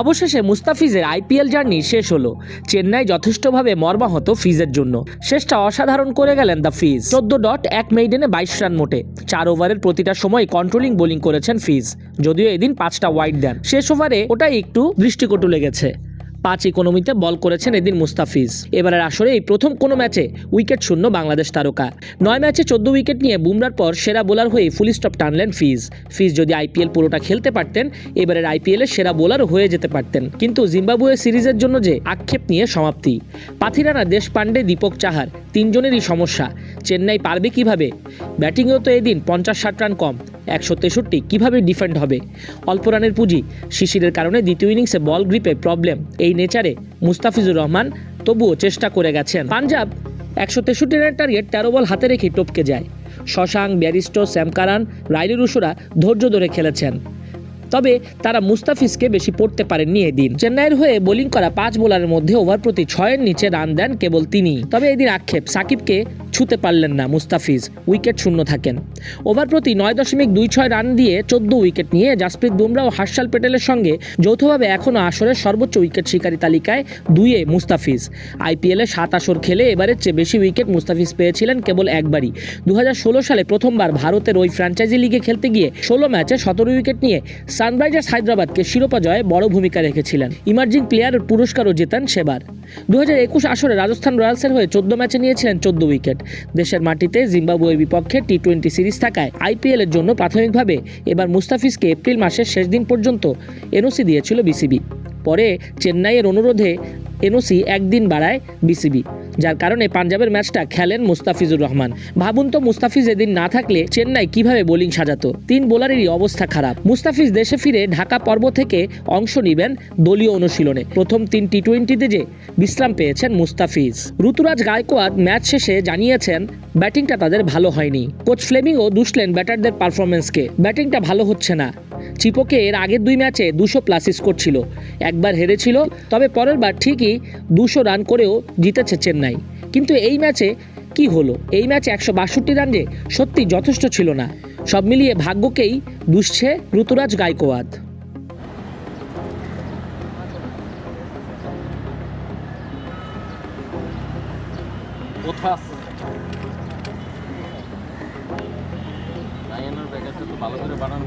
অবশেষে মুস্তাফিজের IPL journey শেষ হলো। চেন্নাই যথেষ্টভাবে মর্মাহত ফিজের জন্য। শেষটা অসাধারণ করে গেলেন দ্য ফিজ। চোদ্দ ডট এক মেইডেনে বাইশ রান মোটে। চার ওভারের প্রতিটা সময় কন্ট্রোলিং বোলিং করেছেন ফিজ। যদিও এদিন পাঁচটা ওয়াইড দেন। শেষ ওভারে ওটাই একটু দৃষ্টিকটু লেগেছে। পাঁচ ইকোনমিতে বল করেছেন এদিন মুস্তাফিজ। এবারের আসরে এই প্রথম কোনো ম্যাচে উইকেট শূন্য বাংলাদেশ তারকা। নয় ম্যাচে চোদ্দ উইকেট নিয়ে বুমরার পর সেরা বোলার হয়ে ফুল স্টপ টানলেন ফিজ। ফিজ যদি আইপিএল পুরোটা খেলতে পারতেন, এবারের আইপিএলে সেরা বোলার হয়ে যেতে পারতেন। কিন্তু জিম্বাবুয়ে সিরিজের জন্য যে আক্ষেপ নিয়ে সমাপ্তি। পাথিরানা দেশ পাণ্ডে দীপক চাহার তিনজনেরই সমস্যা। চেন্নাই পারবে কীভাবে? ব্যাটিংয়েও তো এদিন পঞ্চাশ ষাট রান কম, একশো তেষট্টি কীভাবে ডিফেন্ড হবে? অল্প রানের পুঁজি, শিশিরের কারণে দ্বিতীয় ইনিংসে বল গ্রিপে প্রবলেম, এই নেচারে মুস্তাফিজুর রহমান তবুও চেষ্টা করে গেছেন। পাঞ্জাব, একশো তেষট্টি রানের টার্গেট, তেরো বল হাতে রেখে টপকে যায়। Shashank Bairstow Sam Curran Rilee রুশোরা ধৈর্য ধরে খেলেছেন। তবে তারা মুস্তাফিজকে বেশি পড়তে পারেননি এদিন। চেন্নাইয়ের হয়ে বোলিং করা পাঁচ বোলারের মধ্যে ওভার প্রতি ছয়ের নিচে রান দেন কেবল তিনি। তবে এদিন আক্ষেপ, সাকিবকে ছুতে পারলেন না মুস্তাফিজ, উইকেট শূন্য থাকেন। ওভার প্রতি নয় দশমিক দুই ছয় রান দিয়ে চোদ্দ উইকেট নিয়ে জাসপ্রীত বুমরা ও হার্ষাল প্যাটেলের সঙ্গে যৌথভাবে এখনও আসরের সর্বোচ্চ উইকেট শিকারী তালিকায় দুইয়ে মুস্তাফিজ। আইপিএলে সাত আসর খেলে এবারের চেয়ে বেশি উইকেট মুস্তাফিজ পেয়েছিলেন কেবল একবারই। দু হাজার ষোলো সালে প্রথমবার ভারতের ওই ফ্র্যাঞ্চাইজি লিগে খেলতে গিয়ে ষোলো ম্যাচে সতেরো উইকেট নিয়ে সানরাইজার্স হায়দ্রাবাদকে শিরোপা জয়ে বড় ভূমিকা রেখেছিলেন। ইমার্জিং প্লেয়ারের পুরস্কারও জেতেন সেবার। দু হাজার একুশ আসরে রাজস্থান রয়্যালসের হয়ে চোদ্দ ম্যাচে নিয়েছিলেন চোদ্দ উইকেট। দেশের মাটিতে জিম্বাবুয়ের বিপক্ষে টি টোয়েন্টি সিরিজ থাকায় আইপিএল এর জন্য প্রাথমিকভাবে এবার মুস্তাফিজকে এপ্রিল মাসের শেষ দিন পর্যন্ত এনওসি দিয়েছিল বিসিবি। পরে চেন্নাইয়ের অনুরোধে এনওসি একদিন বাড়ায় বিসিবি। যার কারণে পাঞ্জাবের ম্যাচটা খেলেন মুস্তাফিজুর রহমান। ভাবুন তো মুস্তাফিজ এদিন না থাকলে চেন্নাই কীভাবে বোলিং সাজাতো? তিন বোলারেরই অবস্থা খারাপ। মুস্তাফিজ দেশে ফিরে ঢাকা পর্ব থেকে অংশ নেবেন দলীয় অনুশীলনে। প্রথম তিন টি টোয়েন্টিতে যে বিশ্রাম পেয়েছেন মুস্তাফিজ। ঋতুরাজ গায়কোয়াদ ম্যাচ শেষে জানিয়েছেন, ব্যাটিংটা তাদের ভালো হয়নি। কোচ ফ্লেমিংও দুষলেন ব্যাটারদের পারফরমেন্সকে ব্যাটিংটা ভালো হচ্ছে না। চিপোকে এর আগের দুই ম্যাচে দুশো প্লাস স্কোর ছিল একবার হেরেছিল, তবে পরের বার ঠিকই দুশো রান করেও জিতেছে চেন্নাই। কিন্তু এই ম্যাচে কি হলো? এই ম্যাচে একশো বাষট্টি রান যে সত্যি যথেষ্ট ছিল না। সব মিলিয়ে ভাগ্যকেই দুষছে ঋতুরাজ গায়কোয়াদ ভালো করে বানানো